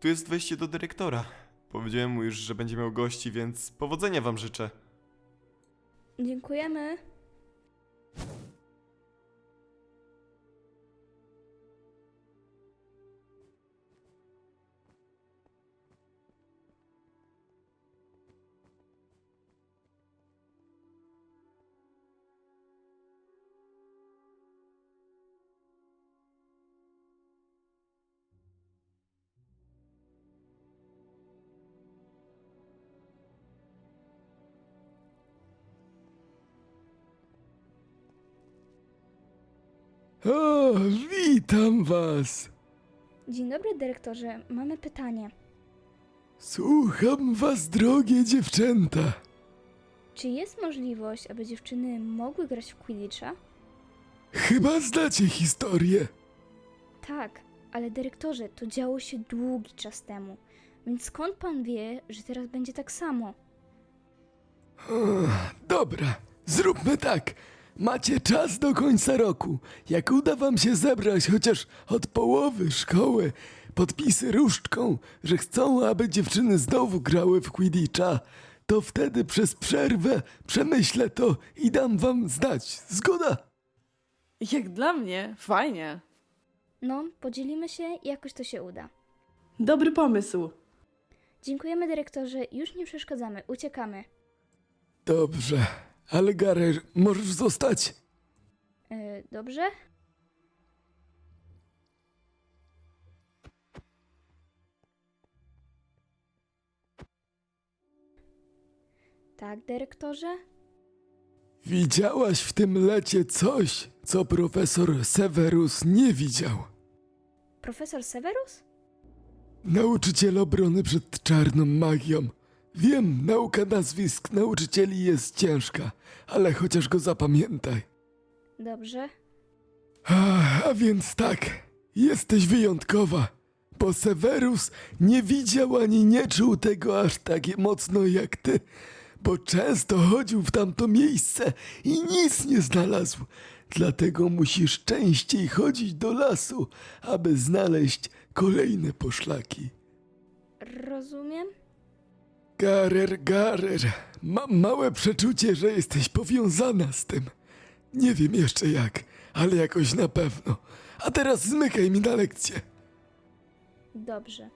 Tu jest wejście do dyrektora. Powiedziałem mu już, że będzie miał gości, więc powodzenia wam życzę. Dziękujemy. O, witam was. Dzień dobry, dyrektorze. Mamy pytanie. Słucham was, drogie dziewczęta. Czy jest możliwość, aby dziewczyny mogły grać w Quidditcha? Chyba znacie historię. Tak, ale dyrektorze, to działo się długi czas temu. Więc skąd pan wie, że teraz będzie tak samo? O, dobra, zróbmy tak. Macie czas do końca roku. Jak uda wam się zebrać chociaż od połowy szkoły podpisy różdżką, że chcą, aby dziewczyny znowu grały w Quidditcha, to wtedy przez przerwę przemyślę to i dam wam znać. Zgoda? Jak dla mnie, fajnie. No, podzielimy się i jakoś to się uda. Dobry pomysł. Dziękujemy, dyrektorze. Już nie przeszkadzamy. Uciekamy. Dobrze, ale Garer, możesz zostać. Yy, dobrze? Tak, dyrektorze? Widziałaś w tym lecie coś, co profesor Severus nie widział. Profesor Severus? Nauczyciel obrony przed czarną magią. Wiem, nauka nazwisk nauczycieli jest ciężka, ale chociaż go zapamiętaj. Dobrze. A, a więc tak, jesteś wyjątkowa, bo Severus nie widział ani nie czuł tego aż tak mocno jak ty, bo często chodził w tamto miejsce i nic nie znalazł. Dlatego musisz częściej chodzić do lasu, aby znaleźć kolejne poszlaki. Rozumiem? Garer, Garer, mam małe przeczucie, że jesteś powiązana z tym. Nie wiem jeszcze jak, ale jakoś na pewno. A teraz zmykaj mi na lekcję. Dobrze.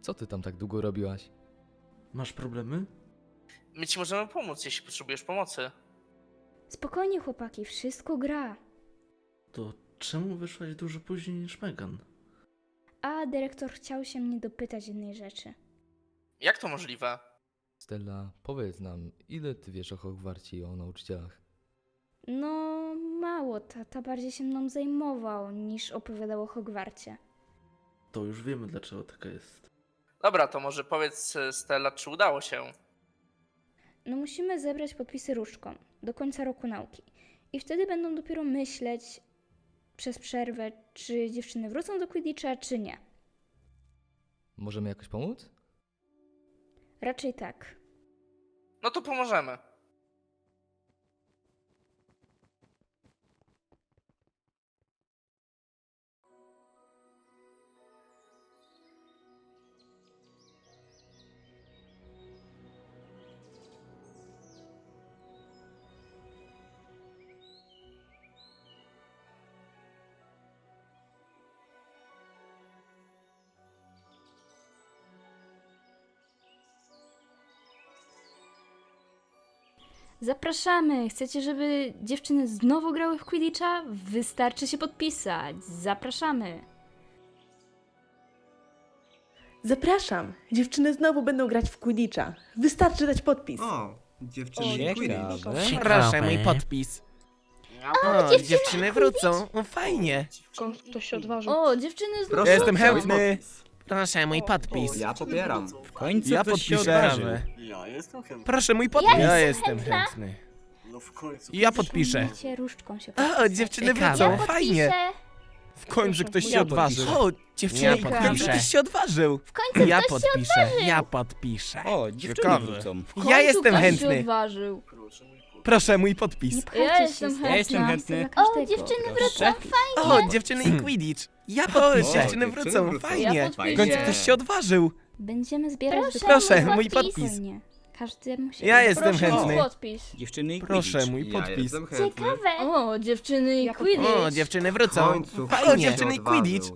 Co ty tam tak długo robiłaś? Masz problemy? My ci możemy pomóc, jeśli potrzebujesz pomocy. Spokojnie, chłopaki, wszystko gra. To czemu wyszłaś dużo później niż Megan? A dyrektor chciał się mnie dopytać jednej rzeczy. Jak to możliwe? Stella, powiedz nam, ile ty wiesz o Hogwarcie i o nauczycielach? No, mało, tata bardziej się mną zajmował niż opowiadał o Hogwarcie. To już wiemy dlaczego taka jest. Dobra, to może powiedz e, Stella, czy udało się? No musimy zebrać podpisy różdżką do końca roku nauki. I wtedy będą dopiero myśleć przez przerwę, czy dziewczyny wrócą do Quidditcha, czy nie. Możemy jakoś pomóc? Raczej tak. No to pomożemy. Zapraszamy! Chcecie, żeby dziewczyny znowu grały w Quidditcha? Wystarczy się podpisać. Zapraszamy! Zapraszam. Dziewczyny znowu będą grać w Quidditcha. Wystarczy dać podpis. O, dziewczyny Quidditch. Proszę, mój podpis. O, dziewczyny wrócą. O, fajnie. Ktoś się odważył. O, dziewczyny znowu Proszę, Jestem wrócą. chętny. Proszę, mój podpis. Ja popieram. W końcu Ja się podpiszę. Ja jestem chętny. Proszę, mój podpis. Ja Ja jestem chętna. chętny. No w końcu. Ja podpiszę. Różdżką się O, podpisać. dziewczyny Ja wrócą. podpiszę. Fajnie. W końcu ktoś się Ja odważył. O, dziewczyny, Ja w końcu podpiszę. ktoś się odważył. W końcu Ja ktoś się podpiszę, odważył. ja podpiszę. O, dziewczyny Ciekawe. wrócą. W końcu Ja jestem ktoś się chętny. odważył. Proszę, mój podpis. Nie pchajcie Ja się, jestem Ja jestem chętny. dla O, każdego. dziewczyny wrócą. O, dziewczyny i Quidditch. Ja podpiszę, dziewczyny dziewczyny wrócą, wrócą. fajnie. Ja W podpiszę. końcu ktoś się odważył. Będziemy zbierać Proszę, Proszę, mój podpis. Każdy musi... Ja jestem Proszę chętny. o podpis. Dziewczyny i Proszę, Quidditch. mój podpis. Ciekawe. O, dziewczyny i Ja Quidditch. O, dziewczyny wrócą. końcu Fajnie. ktoś dziewczyny i odważył. Quidditch.